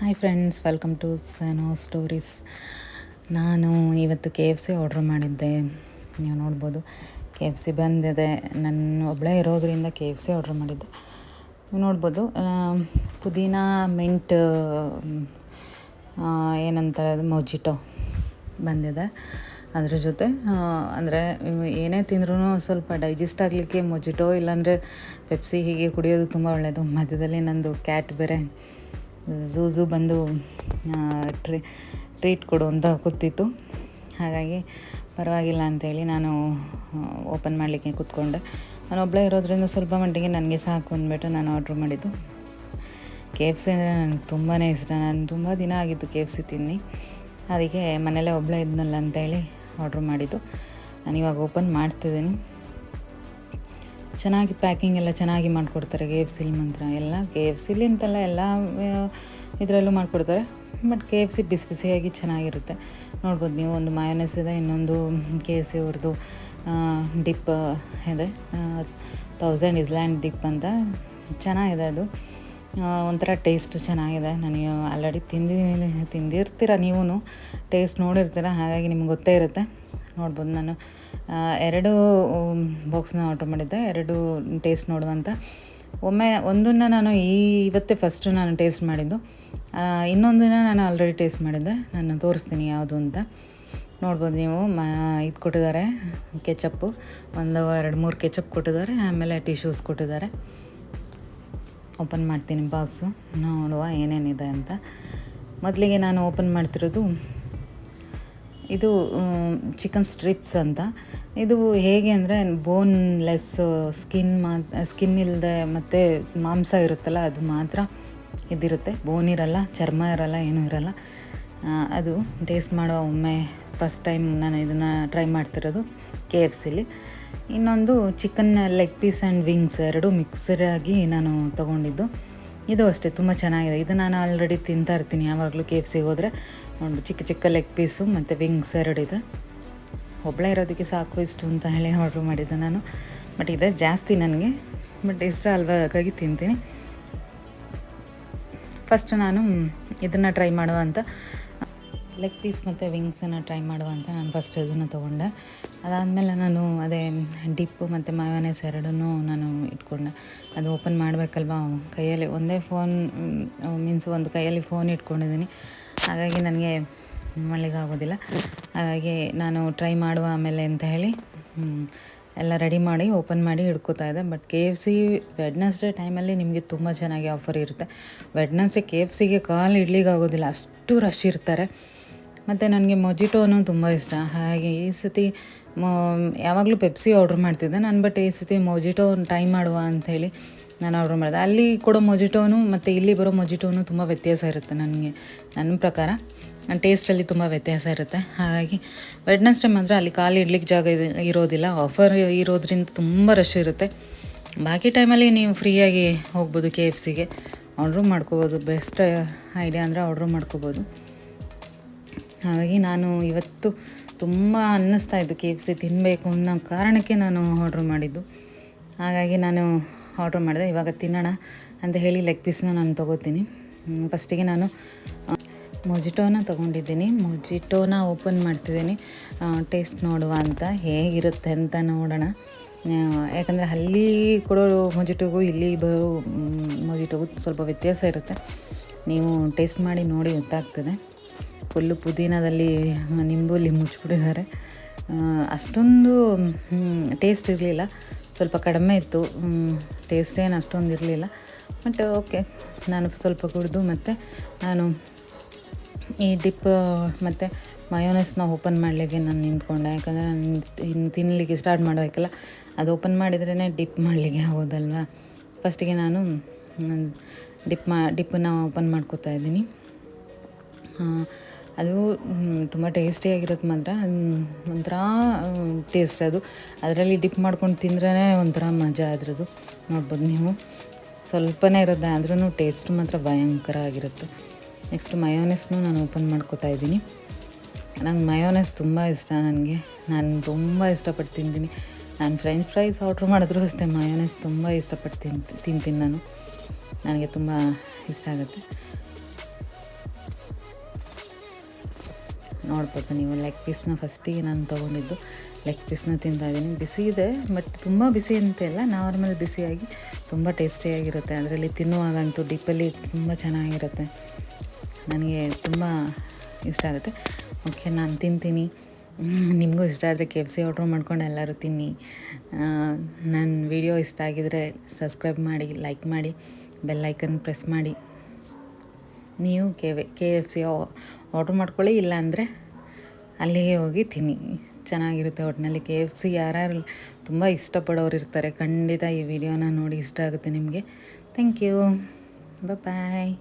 Hi friends welcome to ಸನೋ stories ನಾನು ಇವತ್ತು ಕೆ ಎಫ್ ಸಿ ಆರ್ಡ್ರ್ ಮಾಡಿದ್ದೆ. ನೀವು ನೋಡ್ಬೋದು ಕೆ ಎಫ್ ಸಿ ಬಂದಿದೆ. ನನ್ನ ಒಬ್ಬಳೇ ಇರೋದ್ರಿಂದ ಕೆ ಎಫ್ ಸಿ ಆರ್ಡ್ರ್ ಮಾಡಿದ್ದೆ. ನೀವು ನೋಡ್ಬೋದು ಪುದೀನ ಮಿಂಟ್ ಏನಂತಾರೆ ಅದು ಮೊಜಿಟೋ ಬಂದಿದೆ. ಅದ್ರ ಜೊತೆ ಅಂದರೆ ಏನೇ ತಿಂದ್ರೂ ಸ್ವಲ್ಪ ಡೈಜೆಸ್ಟ್ ಆಗಲಿಕ್ಕೆ ಮೊಜಿಟೋ ಇಲ್ಲಾಂದರೆ ಪೆಪ್ಸಿ ಹೀಗೆ ಕುಡಿಯೋದು ತುಂಬ ಒಳ್ಳೆಯದು ಮಧ್ಯದಲ್ಲಿ ನಂದು ಕ್ಯಾಟ್ ಬೇರೆ ಝೂ ಬಂದು ಟ್ರೀ, ಟ್ರೀಟ್ ಕೊಡು ಅಂತ ಕೂತಿತ್ತು. ಹಾಗಾಗಿ ಪರವಾಗಿಲ್ಲ ಅಂಥೇಳಿ ನಾನು ಓಪನ್ ಮಾಡಲಿಕ್ಕೆ ಕೂತ್ಕೊಂಡೆ. ನಾನು ಒಬ್ಬಳೇ ಇರೋದ್ರಿಂದ ಸ್ವಲ್ಪ ಮಟ್ಟಿಗೆ ನನಗೆ ಸಾಕು ಅಂದ್ಬಿಟ್ಟು ನಾನು ಆರ್ಡ್ರ್ ಮಾಡಿದ್ದು. ಕೆ ಎಫ್ ಸಿ ಅಂದರೆ ನನಗೆ ತುಂಬಾ ಇಷ್ಟ. ನಾನು ತುಂಬ ದಿನ ಆಗಿತ್ತು ಕೆ ಎಫ್ ಸಿ ತಿನ್ನಿ. ಅದಕ್ಕೆ ಮನೇಲೇ ಒಬ್ಬಳೇ ಇದ್ನಲ್ಲ ಅಂತೇಳಿ ಆರ್ಡ್ರ್ ಮಾಡಿದ್ದು. ನಾನು ಇವಾಗ ಓಪನ್ ಮಾಡ್ತಿದ್ದೀನಿ. ಚೆನ್ನಾಗಿ ಪ್ಯಾಕಿಂಗ್ ಎಲ್ಲ ಚೆನ್ನಾಗಿ ಮಾಡಿಕೊಡ್ತಾರೆ ಕೆ ಎಫ್ ಸಿಲಿ ಮಾತ್ರ. ಎಲ್ಲ ಕೆ ಎಫ್ ಸಿಲಿ ಅಂತೆಲ್ಲ ಎಲ್ಲ ಇದರಲ್ಲೂ ಮಾಡಿಕೊಡ್ತಾರೆ. ಬಟ್ ಕೆ ಎಫ್ ಸಿ ಬಿಸಿ ಬಿಸಿಯಾಗಿ ಚೆನ್ನಾಗಿರುತ್ತೆ. ನೋಡ್ಬೋದು ನೀವು, ಒಂದು ಮಯೋನೆಸ್ ಇದೆ, ಇನ್ನೊಂದು ಕೆ ಎಫ್ ಸಿ ಅವ್ರದ್ದು ಡಿಪ್ ಇದೆ. ತೌಸಂಡ್ ಇಸ್ಲ್ಯಾಂಡ್ ಡಿಪ್ ಅಂತ. ಚೆನ್ನಾಗಿದೆ ಅದು. ಒಂಥರ ಟೇಸ್ಟು ಚೆನ್ನಾಗಿದೆ. ನನಗೆ ಆಲ್ರೆಡಿ ತಿಂದಿದ್ದೀನಿ, ತಿಂದಿರ್ತೀರ ನೀವು ಟೇಸ್ಟ್ ನೋಡಿರ್ತೀರ? ಹಾಗಾಗಿ ನಿಮ್ಗೆ ಗೊತ್ತೇ ಇರುತ್ತೆ. ನೋಡ್ಬೋದು ನಾನು. ಎರಡು ಬಾಕ್ಸ್ನ ಆರ್ಡ್ರ್ ಮಾಡಿದ್ದೆ, ಎರಡು ಟೇಸ್ಟ್ ನೋಡುವಂಥ ಒಮ್ಮೆ ಒಂದನ್ನು ನಾನು ಈ, ಇವತ್ತೇ ಫಸ್ಟು ನಾನು ಟೇಸ್ಟ್ ಮಾಡಿದ್ದು. ಇನ್ನೊಂದಿನ ನಾನು ಆಲ್ರೆಡಿ ಟೇಸ್ಟ್ ಮಾಡಿದ್ದೆ. ನಾನು ತೋರಿಸ್ತೀನಿ ಯಾವುದು ಅಂತ. ನೋಡ್ಬೋದು ನೀವು, ಮ, ಇದು ಕೊಟ್ಟಿದ್ದಾರೆ ಕೆಚಪ್ಪು ಒಂದು, ಎರಡು, ಮೂರು ಕೆಚಪ್ ಕೊಟ್ಟಿದ್ದಾರೆ, ಆಮೇಲೆ ಟಿಶ್ಯೂಸ್ ಕೊಟ್ಟಿದ್ದಾರೆ. ಓಪನ್ ಮಾಡ್ತೀನಿ ಬಾಕ್ಸು ನೋಡುವ ಏನೇನಿದೆ ಅಂತ. ಮೊದಲಿಗೆ ನಾನು ಓಪನ್ ಮಾಡ್ತಿರೋದು ಇದು ಚಿಕನ್ ಸ್ಟ್ರಿಪ್ಸ್ ಅಂತ. ಇದು ಹೇಗೆ ಅಂದರೆ ಬೋನ್ಲೆಸ್ ಸ್ಕಿನ್ ಮಾ ಸ್ಕಿನ್ ಇಲ್ಲದೆ ಮತ್ತು ಮಾಂಸ ಇರುತ್ತಲ್ಲ, ಅದು ಮಾತ್ರ ಇದಿರುತ್ತೆ. ಬೋನ್ ಇರಲ್ಲ, ಚರ್ಮ ಇರಲ್ಲ, ಏನೂ ಇರಲ್ಲ. ಅದು ಟೇಸ್ಟ್ ಮಾಡೋ ಒಮ್ಮೆ ಫಸ್ಟ್ ಟೈಮ್ ನಾನು ಇದನ್ನು ಟ್ರೈ ಮಾಡ್ತಿರೋದು ಕೆ ಎಫ್ ಸಿಲಿ ಇನ್ನೊಂದು chicken leg piece and wings ಎರಡು ಮಿಕ್ಸರಾಗಿ ನಾನು ತೊಗೊಂಡಿದ್ದು. ಇದು ಅಷ್ಟೇ, ತುಂಬ ಚೆನ್ನಾಗಿದೆ. ಇದು ನಾನು ಆಲ್ರೆಡಿ ತಿಂತಾ ಇರ್ತೀನಿ ಯಾವಾಗಲೂ ಕೆ ಎಫ್ ಸಿಗೆ ಹೋದರೆ. ನೋಡಿ ಚಿಕ್ಕ ಚಿಕ್ಕ ಲೆಗ್ ಪೀಸು ಮತ್ತು ವಿಂಗ್ಸ್ ಎರಡಿದೆ ಒಬ್ಬಳೇ ಇರೋದಕ್ಕೆ ಸಾಕು ಇಷ್ಟು ಅಂತ ಹೇಳಿ ಆರ್ಡ್ರ್ ಮಾಡಿದ್ದೆ ನಾನು. ಬಟ್ ಇದೆ ಜಾಸ್ತಿ ನನಗೆ. ಬಟ್ ಇಷ್ಟ ಅಲ್ವಾ, ಹಾಗಾಗಿ ತಿಂತೀನಿ. ಫಸ್ಟ್ ನಾನು ಇದನ್ನು ಟ್ರೈ ಮಾಡುವಂಥ ಲೆಗ್ ಪೀಸ್ ಮತ್ತು ವಿಂಗ್ಸನ್ನು ಟ್ರೈ ಮಾಡುವ ಅಂತ ನಾನು ಫಸ್ಟ್ ಇದನ್ನು ತೊಗೊಂಡೆ. ಅದಾದಮೇಲೆ ನಾನು ಅದೇ ಡಿಪ್ಪು ಮತ್ತು ಮಯೋನೇಸ್ ಎರಡನ್ನೂ ನಾನು ಇಟ್ಕೊಂಡೆ. ಅದು ಓಪನ್ ಮಾಡಬೇಕಲ್ವಾ? ಕೈಯಲ್ಲಿ ಒಂದೇ ಫೋನ್ ಮೀನ್ಸ್ ಒಂದು ಕೈಯಲ್ಲಿ ಫೋನ್ ಇಟ್ಕೊಂಡಿದ್ದೀನಿ. ಹಾಗಾಗಿ ನನಗೆ ಆಗೋದಿಲ್ಲ. ಹಾಗಾಗಿ ನಾನು ಟ್ರೈ ಮಾಡುವ ಆಮೇಲೆ ಅಂತ ಹೇಳಿ ಎಲ್ಲ ರೆಡಿ ಮಾಡಿ ಓಪನ್ ಮಾಡಿ ಹಿಡ್ಕೋತಾ ಇದೆ but K F C Wednesday ಟೈಮಲ್ಲಿ ನಿಮಗೆ ತುಂಬ ಚೆನ್ನಾಗಿ ಆಫರ್ ಇರುತ್ತೆ. ವೆಡ್ನಸ್ಡೇ ಕೆ ಎಫ್ ಸಿಗೆ ಕಾಲು ಇಡ್ಲಿಕ್ಕೆ ಆಗೋದಿಲ್ಲ. ಅಷ್ಟು ರಶ್ ಇರ್ತಾರೆ. ಮತ್ತು ನನಗೆ ಮೊಜಿಟೋನು ತುಂಬ ಇಷ್ಟ. ಹಾಗೆ ಈ ಸತಿ ಮೊ, ಯಾವಾಗಲೂ ಪೆಪ್ಸಿ ಆರ್ಡ್ರ್ ಮಾಡ್ತಿದ್ದೆ. ನಾನು ಬಟ್ ಈ ಸತಿ ಮೊಜಿಟೋ ಟ್ರೈ ಮಾಡುವ ಅಂಥೇಳಿ ನಾನು ಆರ್ಡ್ರ್ ಮಾಡಿದೆ. ಅಲ್ಲಿ ಕೊಡೋ ಮೊಜಿಟೋನು ಮತ್ತು ಇಲ್ಲಿ ಬರೋ ಮೊಜಿಟೋನು ತುಂಬ ವ್ಯತ್ಯಾಸ ಇರುತ್ತೆ ನನಗೆ, ನನ್ನ ಪ್ರಕಾರ. ಟೇಸ್ಟಲ್ಲಿ ತುಂಬ ವ್ಯತ್ಯಾಸ ಇರುತ್ತೆ. ಹಾಗಾಗಿ ವೆಡ್ನೆಸ್ಡೇ ಮಾತ್ರ ಅಲ್ಲಿ ಕಾಲು ಇಡ್ಲಿಕ್ಕೆ ಜಾಗ ಇರೋದಿಲ್ಲ. ಆಫರ್ ಇರೋದ್ರಿಂದ ತುಂಬ ರಶ್ ಇರುತ್ತೆ. ಬಾಕಿ ಟೈಮಲ್ಲಿ ನೀವು ಫ್ರೀಯಾಗಿ ಹೋಗ್ಬೋದು ಕೆ ಎಫ್ ಸಿಗೆ. ಆರ್ಡ್ರು ಮಾಡ್ಕೋಬೋದು. ಬೆಸ್ಟ್ ಐಡಿಯಾ ಅಂದರೆ ಆರ್ಡ್ರು ಮಾಡ್ಕೋಬೋದು. ಹಾಗಾಗಿ ನಾನು ಇವತ್ತು ತುಂಬ ಅನ್ನಿಸ್ತಾ ಇದ್ದು ಕೆ ಎಫ್ ಸಿ ತಿನ್ನಬೇಕು ಅನ್ನೋ ಕಾರಣಕ್ಕೆ ನಾನು ಆರ್ಡ್ರ್ ಮಾಡಿದ್ದು. ಹಾಗಾಗಿ ನಾನು ಆರ್ಡ್ರ್ ಮಾಡಿದೆ. ಇವಾಗ ತಿನ್ನೋಣ ಅಂತ ಹೇಳಿ ಲೆಗ್ ಪೀಸ್ನ ನಾನು ತೊಗೋತೀನಿ. ಫಸ್ಟಿಗೆ ನಾನು ಮೊಜಿಟೋನ ತೊಗೊಂಡಿದ್ದೀನಿ. ಮೊಜಿಟೋನ ಓಪನ್ ಮಾಡ್ತಿದ್ದೀನಿ. ಟೇಸ್ಟ್ ನೋಡುವ ಅಂತ ಹೇಗಿರುತ್ತೆ ಅಂತ ನೋಡೋಣ. ಯಾಕಂದರೆ ಅಲ್ಲಿ ಕೊಡೋ ಮೊಜಿಟೋಗೂ ಇಲ್ಲಿ ಬರೋ ಮೊಜಿಟೋಗೂ ಸ್ವಲ್ಪ ವ್ಯತ್ಯಾಸ ಇರುತ್ತೆ. ನೀವು ಟೇಸ್ಟ್ ಮಾಡಿ ನೋಡಿ ಗೊತ್ತಾಗ್ತದೆ. ಫುಲ್ಲು ಪುದೀನದಲ್ಲಿ ನಿಂಬುಲಿ ಮುಚ್ಚಿಬಿಟ್ಟಿದ್ದಾರೆ. ಅಷ್ಟೊಂದು ಟೇಸ್ಟ್ ಇರಲಿಲ್ಲ. ಸ್ವಲ್ಪ ಕಡಿಮೆ ಇತ್ತು. ಟೇಸ್ಟ್ ಏನು ಅಷ್ಟೊಂದು ಇರಲಿಲ್ಲ. ಬಟ್ ಓಕೆ ನಾನು ಸ್ವಲ್ಪ ಕುಡಿದು ಮತ್ತು ನಾನು ಈ ಡಿಪ್ ಮತ್ತು ಮಯೋನೆಸ್ನ ಓಪನ್ ಮಾಡಲಿಕ್ಕೆ ನಾನು ನಿಂತ್ಕೊಂಡೆ. ಯಾಕಂದರೆ ನಾನು ತಿನ್ನಲಿಕ್ಕೆ ಸ್ಟಾರ್ಟ್ ಮಾಡಬೇಕಲ್ಲ. ಅದು ಓಪನ್ ಮಾಡಿದ್ರೇ ಡಿಪ್ ಮಾಡಲಿಕ್ಕೆ ಆಗೋದಲ್ವಾ? ಫಸ್ಟಿಗೆ ನಾನು ಡಿಪ್ ಮಾ ಡಿಪ್ಪನ್ನು ಓಪನ್ ಮಾಡ್ಕೋತಾ ಇದ್ದೀನಿ. ಅದು ತುಂಬ ಟೇಸ್ಟಿಯಾಗಿರುತ್ತೆ ಮಾತ್ರ. ಒಂಥರ ಟೇಸ್ಟ್ ಅದು. ಅದರಲ್ಲಿ ಡಿಪ್ ಮಾಡ್ಕೊಂಡು ತಿಂದ್ರೇ ಒಂಥರ ಮಜಾ ಅದರದ್ದು. ನೋಡ್ಬೋದು ನೀವು. ಸ್ವಲ್ಪನೇ ಇರುತ್ತೆ ಆದ್ರೂ ಟೇಸ್ಟ್ ಮಾತ್ರ ಭಯಂಕರ ಆಗಿರುತ್ತೆ. ನೆಕ್ಸ್ಟ್ ಮಯೋನೆಸ್ನು ನಾನು ಓಪನ್ ಮಾಡ್ಕೋತಾ ಇದ್ದೀನಿ. ನಂಗೆ ಮಯೋನೆಸ್ ತುಂಬ ಇಷ್ಟ ನನಗೆ. ನಾನು ತುಂಬ ಇಷ್ಟಪಟ್ಟು ತಿಂತೀನಿ. ನಾನು ಫ್ರೆಂಚ್ ಫ್ರೈಸ್ ಆರ್ಡ್ರ್ ಮಾಡಿದ್ರು ಅಷ್ಟೇ ಮಯೋನೆಸ್ ತುಂಬ ಇಷ್ಟಪಟ್ಟು ತಿಂತ, ತಿಂತೀನಿ ನಾನು. ನನಗೆ ತುಂಬ ಇಷ್ಟ ಆಗುತ್ತೆ. ನೋಡ್ಬೋದು ನೀವು ಲೆಗ್ ಪೀಸ್ನ ಫಸ್ಟಿಗೆ ನಾನು ತೊಗೊಂಡಿದ್ದು. ಲೆಗ್ ಪೀಸ್ನ ತಿಂತಾ ಇದ್ದೀನಿ. ಬಿಸಿ ಇದೆ ಬಟ್ ತುಂಬ ಬಿಸಿ ಅಂತೆಲ್ಲ ನಾರ್ಮಲ್ ಬಿಸಿಯಾಗಿ ತುಂಬ ಟೇಸ್ಟಿಯಾಗಿರುತ್ತೆ ಅದರಲ್ಲಿ ತಿನ್ನುವಾಗಂತೂ ಡಿಪ್ಪಲ್ಲಿ ತುಂಬ ಚೆನ್ನಾಗಿರುತ್ತೆ. ನನಗೆ ತುಂಬ ಇಷ್ಟ ಆಗುತ್ತೆ. ಓಕೆ ನಾನು ತಿಂತೀನಿ. ನಿಮಗೂ ಇಷ್ಟ ಆದರೆ ಕೆ ಎಫ್ ಸಿ ಆರ್ಡ್ರ್ ಮಾಡ್ಕೊಂಡು ಎಲ್ಲರೂ ತಿನ್ನಿ. ನನ್ನ ವಿಡಿಯೋ ಇಷ್ಟ ಆಗಿದರೆ ಸಬ್ಸ್ಕ್ರೈಬ್ ಮಾಡಿ ಲೈಕ್ ಮಾಡಿ ಬೆಲ್ ಐಕನ್ ಪ್ರೆಸ್ ಮಾಡಿ. ನೀವು K K F C order ಮಾಡ್ಕೊಳ್ಳಿ, ಇಲ್ಲಾಂದರೆ ಅಲ್ಲಿಗೆ ಹೋಗಿ ತಿನ್ನಿ. ಚೆನ್ನಾಗಿರುತ್ತೆ ಒಟ್ಟಿನಲ್ಲಿ ಕೆ ಎಫ್ ಸಿ. ಯಾರ್ಯಾರು ತುಂಬ ಇಷ್ಟಪಡೋರು ಇರ್ತಾರೆ, ಖಂಡಿತ ಈ ವಿಡಿಯೋನ ನೋಡಿ ಇಷ್ಟ ಆಗುತ್ತೆ ನಿಮಗೆ. Thank you bye